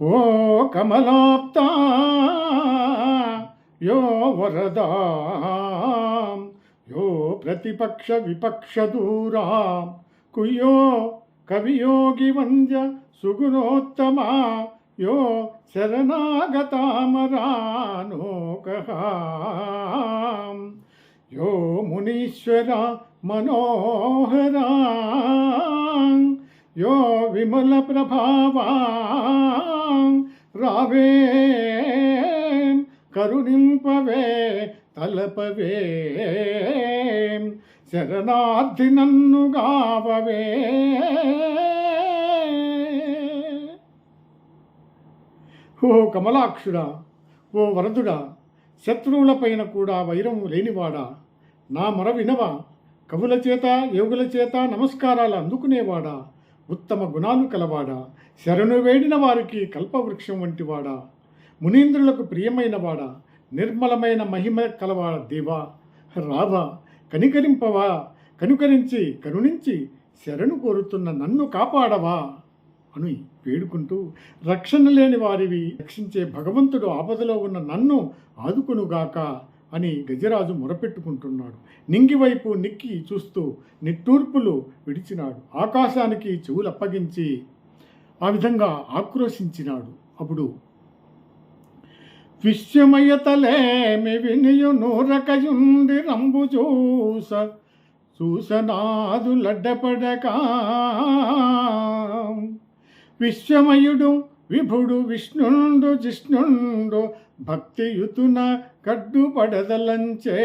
ఓ కమలాప్త యో వరదా యో ప్రతిపక్ష విపక్ష దూరా కుయ్యో కవియోగి వంద్య సుగుణోత్తమ యో శరణాగతామరానోక యో మునీశ్వర మనోహరా యో విమల ప్రభావా రావే? కరుణింపవే తలపవే. శరణార్థి నన్ను గావవే. ఓ కమలాక్షుడా ఓ వరదుడా శత్రువులపైన కూడా వైరం లేనివాడా? నా మొర వినవా? కవుల చేత యోగుల చేత నమస్కారాలు అందుకునేవాడా? ఉత్తమ గుణాలు కలవాడా? శరణు వేడిన వారికి కల్పవృక్షం వంటివాడా? మునీంద్రులకు ప్రియమైనవాడా నిర్మలమైన మహిమ కలవాడ దేవా? రావా కనికరింపవా? కనుకరించి కరుణించి శరణు కోరుతున్న నన్ను కాపాడవా? అని వేడుకుంటూ రక్షణ లేని వారివి రక్షించే భగవంతుడు ఆపదలో ఉన్న నన్ను ఆదుకొనుగాక. అని గజరాజు మొరపెట్టుకుంటున్నాడు. నింగివైపు నిక్కి చూస్తూ నిట్టూర్పులు విడిచినాడు. ఆకాశానికి చెవులు అప్పగించి ఆ విధంగా ఆక్రోశించినాడు. అప్పుడు విశ్వమయతలేమి వినియు నూరకయుండి రంబు చూస చూసనాదు లడ్డపడక విశ్వమయుడు విభుడు విష్ణుండు జిష్ణుండు భక్తియుతున కడ్డుపడదలంచే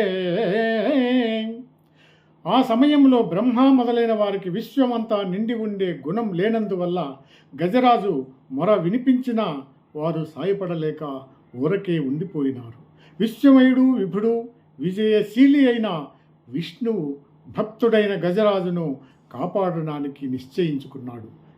ఆ సమయంలో బ్రహ్మ మొదలైన వారికి విశ్వమంతా నిండి ఉండే గుణం లేనందువల్ల గజరాజు మొర వినిపించినా వారు సాయపడలేక ఊరకే ఉండిపోయినారు. విశ్వమయుడు విభుడు విజయశీలి అయిన విష్ణువు భక్తుడైన గజరాజును కాపాడడానికి నిశ్చయించుకున్నాడు.